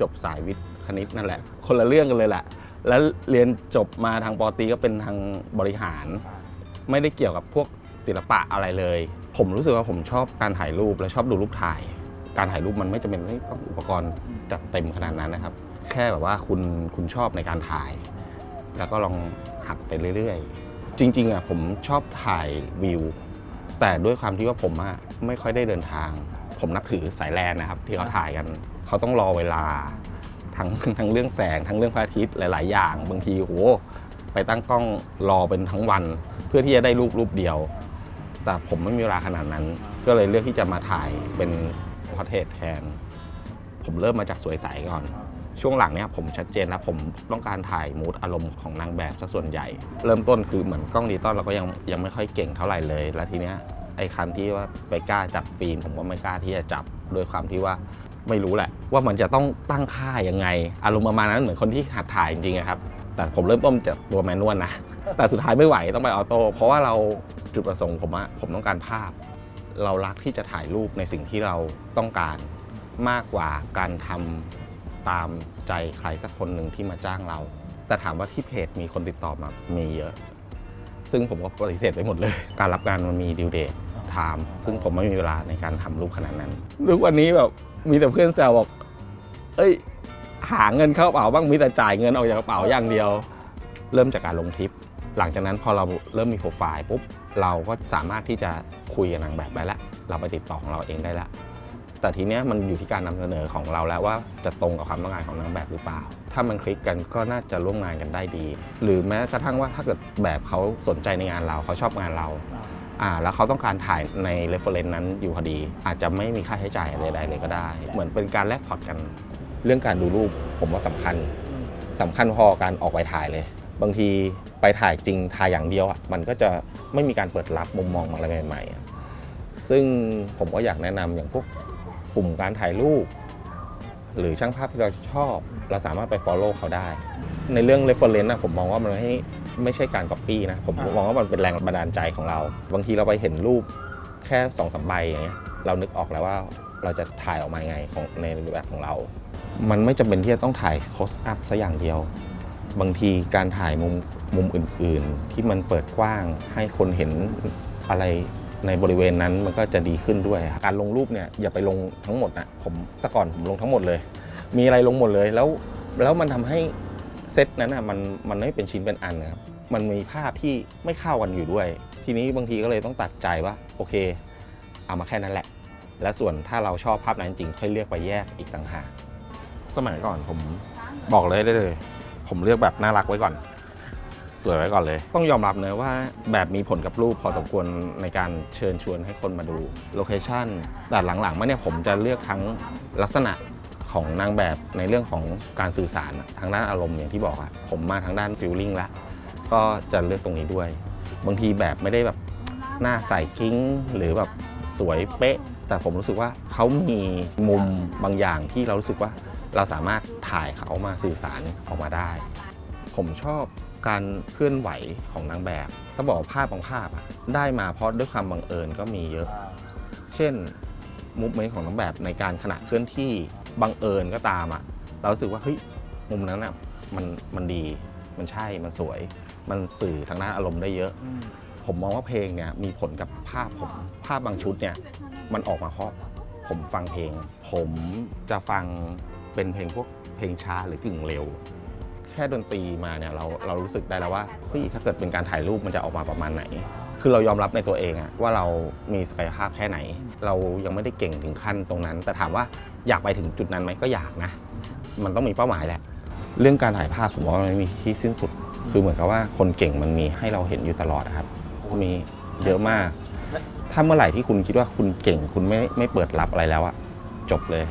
จบสายวิทย์คณิตนั่นแหละ คนละเรื่องกันเลยแหละแล้วเรียนจบมาทางปอตีก็เป็นทางบริหาร ไม่ได้เกี่ยวกับพวกศิลปะอะไรเลย ผมรู้สึกว่าผมชอบการถ่ายรูปและชอบดูรูปถ่าย การถ่ายรูปมันไม่จำเป็นต้องอุปกรณ์จัดเต็มขนาดนั้นนะครับ แค่แบบว่าคุณคุณชอบในการถ่าย แล้วก็ลองหัดไปเรื่อยๆ จริงๆอะผมชอบถ่ายวิว แต่ด้วยความที่ว่าผมอะไม่ค่อยได้เดินทาง ผมนับถือสายแลนนะครับ ที่เขาถ่ายกัน เขาต้องรอเวลา ทั้งทั้งเรื่องแสงทั้งเรื่องพระอาทิตย์หลาย ๆ อย่างบางทีโหไปตั้งกล้องรอเป็นทั้งวัน เพื่อที่จะได้รูปรูปเดียว แต่ผมไม่มีเวลาขนาดนั้น ก็เลยเลือกที่จะมาถ่ายเป็นพอร์เทรตแทนผมเริ่มมาจากสวยใสก่อน ช่วงหลังเนี่ยผมชัดเจนแล้วผมต้องการถ่ายมูดอารมณ์ของนางแบบซะส่วนใหญ่ เริ่มต้นคือเหมือนกล้องดิจิตอลเราก็ยังยังไม่ค่อยเก่งเท่าไหร่เลย แล้วทีเนี้ยไอ้คันที่ว่าไปกล้าจับฟิล์มผมก็ไม่กล้าที่จะจับโดยความที่ว่า ไม่รู้แหละ ว่ามันจะต้องตั้งค่ายังไง อารมณ์ประมาณนั้นเหมือนคนที่หัดถ่ายจริงๆครับ แต่ผมเริ่มต้นจากตัวแมนนวลนะ แต่สุดท้ายไม่ไหวต้องไปออโต้เพราะว่าเราจุดประสงค์ผมอะผมต้องการภาพ เรารักที่จะถ่ายรูปในสิ่งที่เราต้องการมากกว่าการทำตามใจใครสักคนหนึ่งที่มาจ้างเรา แต่ถามว่าที่เพจมีคนติดต่อมามีเยอะ ซึ่งผมก็ปฏิเสธไปหมดเลย การรับงานมันมีดิวเดท ไทม์ซึ่งผมไม่มีเวลาในการทำรูปขนาดนั้นทุกวันนี้แบบมีแต่เพื่อนแซวบอก เอ้ย หาเงินเข้ากระเป๋าบ้างมีแต่จ่ายเงินออกจากกระเป๋าอย่างเดียว เริ่มจากการลงทริป หลังจากนั้นพอเราเริ่มมีโปรไฟล์ปุ๊บเราก็สามารถที่จะคุยกับนางแบบได้แล้วเราไปติดต่อของเราเองได้แล้ว แต่ทีเนี้ยมันอยู่ที่การนำเสนอของเราแล้วว่าจะตรงกับความต้องการของนางแบบหรือเปล่า ถ้ามันคลิกกันก็น่าจะร่วมงานกันได้ดี หรือแม้กระทั่งว่าถ้าเกิดแบบเขาสนใจในงานเราเขาชอบงานเราอ่าแล้วเขาต้องการถ่ายใน r e f e r e n c นั้นอยู่พอดี อาจจะไม่มีค่าใช้จ่ายใดๆเลยก็ได้ เหมือนเป็นการแลกพอร์ตกัน เรื่องการดูรูปผมว่าสำคัญสำคัญพอการออกไปถ่ายเลย บางทีไปถ่ายจริงถ่ายอย่างเดียวอะมันก็จะไม่มีการเปิดรับมุมมองอะไรใหม่ๆซึ่งผมก็อยากแนะนำอย่างพวก กลุ่มการถ่ายรูป หรือช่างภาพที่เราชอบ เราสามารถไป follow เขาได้ ในเรื่อง reference นะผมมองว่ามันไม่ไม่ใช่การ copy นะผมอ่ามมองว่ามันเป็นแรงบันดาลใจของเรา บางทีเราไปเห็นรูปแค่สองสามใบอย่างเงี้ยเรานึกออกแล้วว่าเราจะถ่ายออกมายังไงของในรูปแบบของเรา มันไม่จำเป็นที่จะต้องถ่าย close up ซะอย่างเดียว บางทีการถ่ายมุมมุมอื่น ๆ ที่มันเปิดกว้างให้คนเห็นอะไร ในบริเวณนั้นมันก็จะดีขึ้นด้วย การลงรูปเนี่ยอย่าไปลงทั้งหมดนะผมแต่ก่อนผมลงทั้งหมดเลย มีอะไรลงหมดเลยแล้วแล้วมันทำให้เซตนั้นอะมันมันไม่เป็นชิ้นเป็นอันนะครับมันมีภาพที่ไม่เข้ากันอยู่ด้วย ทีนี้บางทีก็เลยต้องตัดใจว่าโอเค เอามาแค่นั้นแหละ และส่วนถ้าเราชอบภาพนั้นจริงค่อยเลือกไปแยกอีกต่างหากสมัยก่อนผมบอกเลยได้เลย ผมเลือกแบบน่ารักไว้ก่อน สวยไว้ก่อนเลย ต้องยอมรับเนะว่าแบบมีผลกับรูปพอสมควรในการเชิญชวนให้คนมาดูโลเคชันแต่หลังๆมาเนี่ยผมจะเลือกทั้งลักษณะของนางแบบในเรื่องของการสื่อสารทางด้านอารมณ์อย่างที่บอกอะผมมาทางด้านฟิลลิ่งละก็จะเลือกตรงนี้ด้วย บางทีแบบไม่ได้แบบหน้าใสกิ้งหรือแบบสวยเป๊ะ แต่ผมรู้สึกว่าเขามีมุมบางอย่างที่เรารู้สึกว่าเราสามารถถ่ายเขามาสื่อสารออกมาได้ ผมชอบ การเคลื่อนไหวของนางแบบต้องบอกว่าภาพบางภาพอะได้มาเพราะด้วยความบังเอิญก็มีเยอะ เช่นมูฟเมนต์ของนางแบบในการขณะเคลื่อนที่บังเอิญก็ตามอะเราสึกว่าเฮ้ยมุมนั้นอะมันมันดีมันใช่มันสวย มันสื่อทางด้านอารมณ์ได้เยอะ ผมมองว่าเพลงเนี่ยมีผลกับภาพผมภาพบางชุดเนี่ยมันออกมาเพราะผมฟังเพลง ผมจะฟังเป็นเพลงพวกเพลงช้าหรือกึ่งเร็ว แค่ดนตรีมาเนี่ยเราเรารู้สึกได้แล้วว่าเฮ้ยถ้าเกิดเป็นการถ่ายรูปมันจะออกมาประมาณไหน คือเรายอมรับในตัวเองอะว่าเรามีศักยภาพแค่ไหน เรายังไม่ได้เก่งถึงขั้นตรงนั้น แต่ถามว่าอยากไปถึงจุดนั้นไหมก็อยากนะ มันต้องมีเป้าหมายแหละ เรื่องการถ่ายภาพผมว่ามันไม่มีที่สิ้นสุด คือเหมือนกับว่าคนเก่งมันมีให้เราเห็นอยู่ตลอดอะครับมีเยอะมาก ถ้าเมื่อไหร่ที่คุณคิดว่าคุณเก่งคุณไม่ไม่เปิดรับอะไรแล้วอะจบเลย